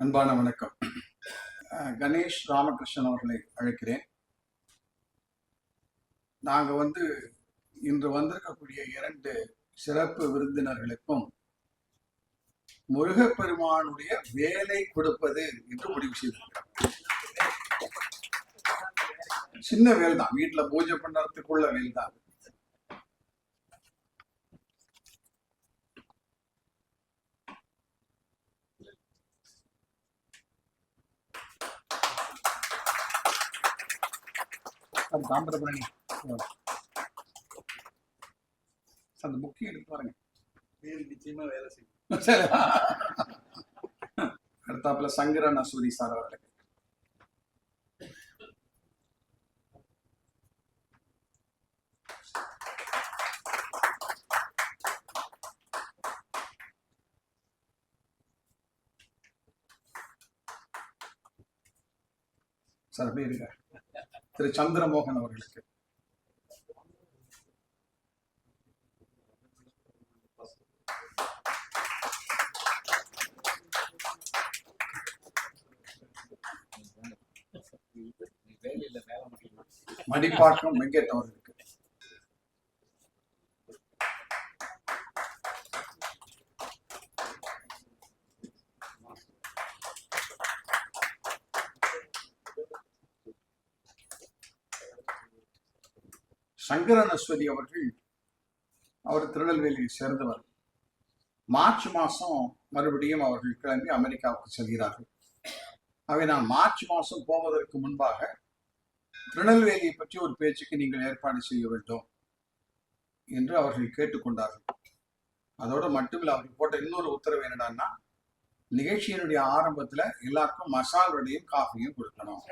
அன்பான வணக்கம். கணேஷ் ராமகிருஷ்ணன் அவர்களை அழைக்கிறேன். நாங்கள் வந்து இன்று வந்திருக்கக்கூடிய இரண்டு சிறப்பு விருந்தினர்களுக்கும் முருகப்பெருமானுடைய வேலை கொடுப்பது என்று முடிவு செய்திருக்கிறோம். சின்ன வேல் தான் வீட்டில் பூஜை பண்ணுறதுக்குள்ள வேல் தான் அது தாமிரபரணி. அந்த புக்கை எடுத்து பாருங்க. வேல் நிச்சயமா வேலை செய்யும். சரி. அடுத்தாப்புல சங்கர நசூரி சார் அவர்களுக்கு சார் அப்படியே இருக்க திரு சந்திரமோகன் அவர்களுக்கு. வேலையில மடிப்பாக்கம் வெங்கட் அவர்களுக்கு சங்கரனஸ்வதி அவர்கள் அவர் திருநெல்வேலியை சேர்ந்தவர். மார்ச் மாசம் மறுபடியும் அவர்கள் கிளம்பி அமெரிக்காவுக்கு செல்கிறார்கள். அவை நான் மார்ச் மாசம் போவதற்கு முன்பாக திருநெல்வேலியை பற்றி ஒரு பேச்சுக்கு நீங்கள் ஏற்பாடு செய்ய வேண்டும் என்று அவர்கள் கேட்டுக்கொண்டார்கள். அதோடு மட்டுமில்லை அவர்கள் போட்ட இன்னொரு உத்தரவு என்னடான்னா நிகழ்ச்சியினுடைய ஆரம்பத்துல எல்லாருக்கும் மசால் வடையும் காஃபியும் கொடுக்கணும்.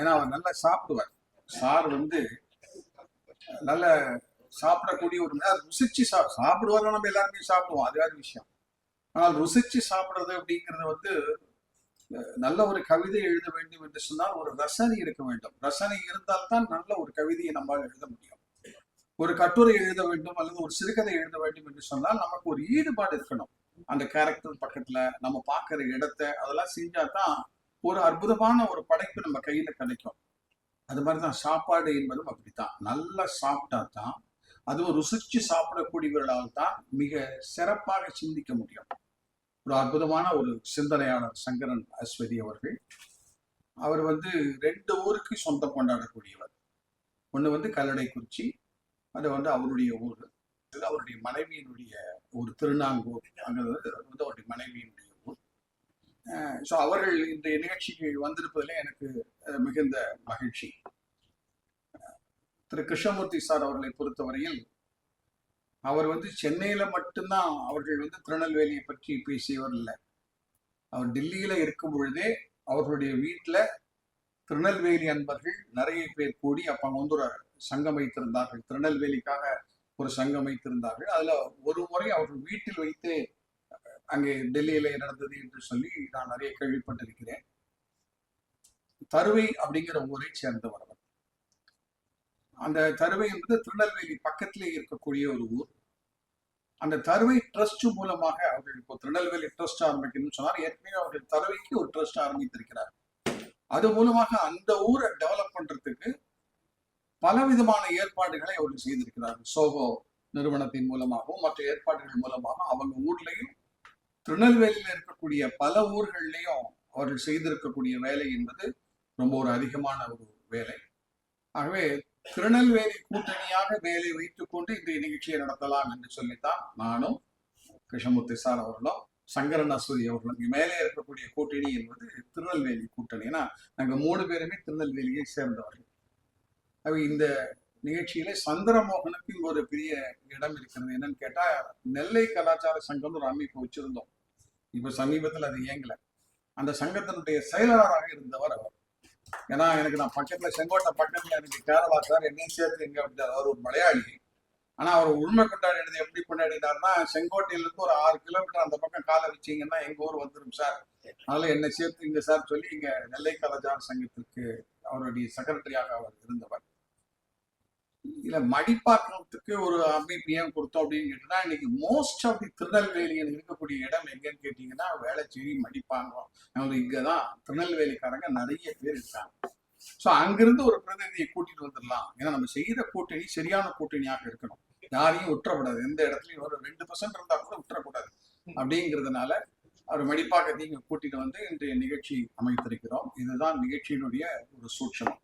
ஏன்னா அவர் நல்லா சாப்பிடுவார். சார் வந்து நல்ல சாப்பிடக்கூடிய ஒரு நேரம் ருசிச்சு சா சாப்பிடுவாங்க நம்ம எல்லாருமே சாப்பிடுவோம். அது வேற விஷயம். ஆனால் ருசிச்சு சாப்பிடுறது அப்படிங்கிறது வந்து நல்ல ஒரு கவிதை எழுத வேண்டும் என்று சொன்னால் ஒரு ரசனை இருக்க வேண்டும். ரசனை இருந்தால்தான் நல்ல ஒரு கவிதையை நம்மால் எழுத முடியும். ஒரு கட்டுரை எழுத வேண்டும் அல்லது ஒரு சிறுகதை எழுத வேண்டும் என்று சொன்னால் நமக்கு ஒரு ஈடுபாடு இருக்கணும். அந்த கேரக்டர் பக்கத்துல நம்ம பார்க்குற இடத்த அதெல்லாம் செஞ்சா தான் ஒரு அற்புதமான ஒரு படைப்பு நம்ம கையில கிடைக்கும். அது மாதிரிதான் சாப்பாடு என்பதும் அப்படித்தான். நல்லா சாப்பிட்டா தான் அதுவும் ருசிச்சு சாப்பிடக்கூடியவர்களால் தான் மிக சிறப்பாக சிந்திக்க முடியும். ஒரு அற்புதமான ஒரு சிந்தனையாளர் சங்கரன் அஸ்வதி அவர்கள் அவர் வந்து ரெண்டு ஊருக்கு சொந்தம் கொண்டாடக்கூடியவர். ஒன்று வந்து கல்லடைக்குறிச்சி அது வந்து அவருடைய ஊர் அவருடைய மனைவியினுடைய ஒரு திருநாங்கூர். அங்கே வந்து அவருடைய மனைவியினுடைய ஸோ அவர்கள் இந்த நிகழ்ச்சிக்கு வந்திருப்பதிலே எனக்கு மிகுந்த மகிழ்ச்சி. திரு கிருஷ்ணமூர்த்தி சார் அவர்களை பொறுத்தவரையில் அவர் வந்து சென்னையில் மட்டும்தான் அவர்கள் வந்து திருநெல்வேலியை பற்றி பேசியவர் இல்லை. அவர் டெல்லியில் இருக்கும் பொழுதே அவர்களுடைய வீட்டில் திருநெல்வேலி அன்பர்கள் நிறைய பேர் கூடி அப்போ அவங்க வந்து ஒரு சங்கம் வைத்திருந்தார்கள். திருநெல்வேலிக்காக ஒரு சங்கம் வைத்திருந்தார்கள். அதில் ஒரு முறை அவர்கள் வீட்டில் வைத்து அங்கே டெல்லியில நடந்தது என்று சொல்லி நான் நிறைய கேள்விப்பட்டிருக்கிறேன். தருவை அப்படிங்கிற ஊரை சேர்ந்தவர் அவர் அந்த தருவை என்பது திருநெல்வேலி பக்கத்திலே இருக்கக்கூடிய ஒரு ஊர். அந்த தருவை ட்ரஸ்ட் மூலமாக அவர்கள் இப்போ திருநெல்வேலி ட்ரஸ்ட் ஆரம்பிக்கணும்னு சொன்னார். ஏற்கனவே அவர்கள் தருவைக்கு ஒரு ட்ரஸ்ட் ஆரம்பித்திருக்கிறார். அது மூலமாக அந்த ஊரை டெவலப் பண்றதுக்கு பல விதமான ஏற்பாடுகளை அவர்கள் செய்திருக்கிறார்கள். சோகோ நிறுவனத்தின் மூலமாகவும் மற்ற ஏற்பாடுகள் மூலமாக அவங்க ஊர்லயும் திருநெல்வேலியில் இருக்கக்கூடிய பல ஊர்கள்லையும் அவர்கள் செய்திருக்கக்கூடிய வேலை என்பது ரொம்ப ஒரு அதிகமான ஒரு வேலை. ஆகவே திருநெல்வேலி கூட்டணியாக வேலை வைத்துக் கொண்டு இந்த நிகழ்ச்சியை நடத்தலாம் என்று சொல்லித்தான் நானும் கிருஷ்ணமூர்த்தி சார் அவர்களும் சங்கரன் அசூரி அவர்களும் மேலே இருக்கக்கூடிய கூட்டணி என்பது திருநெல்வேலி கூட்டணி. ஏன்னா நாங்க மூணு பேருமே திருநெல்வேலியை சேர்ந்தவர்கள். இந்த நிகழ்ச்சியில சந்திரமோகனுக்கு இங்க ஒரு பெரிய இடம் இருக்கிறது. என்னன்னு கேட்டா நெல்லை கலாச்சார சங்கம்னு ஒரு அமைப்பு வச்சிருந்தோம். இப்ப சமீபத்தில் அது இயங்கல. அந்த சங்கத்தினுடைய செயலாளராக இருந்தவர் அவர். ஏன்னா எனக்கு நான் பக்கத்துல செங்கோட்டை பக்கத்துல எனக்கு கேரளா சார் என்னையும் சேர்த்து எங்க அப்படின்னாரு அவர் ஒரு மலையாளி. ஆனா அவர் உண்மை கொண்டாடினது எப்படி கொண்டாடினார்னா செங்கோட்டையில இருந்து ஒரு ஆறு கிலோமீட்டர் அந்த பக்கம் காலை வச்சீங்கன்னா எங்க ஊர் வந்துடும் சார். அதனால என்னை சேர்த்து இங்க சார் சொல்லி இங்க நெல்லை கலாச்சார சங்கத்திற்கு அவருடைய செக்ரட்டரியாக அவர் இருந்தவர். இல்ல மடிப்பாக்கத்துக்கு ஒரு அமைப்பு ஏன் கொடுத்தோம் அப்படின்னு கேட்டீங்கன்னா இன்னைக்கு மோஸ்ட் ஆஃப் தி திருநெல்வேலியில் இருக்கக்கூடிய இடம் எங்கன்னு கேட்டீங்கன்னா வேளச்சேரி மடிப்பாங்கம். அவங்க இங்கதான் திருநெல்வேலிக்காரங்க நிறைய பேர் இருக்காங்க. ஸோ அங்கிருந்து ஒரு பிரதிநிதியை கூட்டிட்டு வந்துடலாம். ஏன்னா நம்ம செய்யற கூட்டணி சரியான கூட்டணியாக இருக்கணும். யாரையும் விட்டுறக்கூடாது எந்த இடத்துலயும் ஒரு ரெண்டு பர்சன்ட் இருந்தா கூட விட்டுறக்கூடாது அப்படிங்கிறதுனால அவர் மடிப்பாக்கத்தையும் கூட்டிட்டு வந்து இன்றைய நிகழ்ச்சி அமைத்திருக்கிறோம். இதுதான் நிகழ்ச்சியினுடைய ஒரு சூட்சம்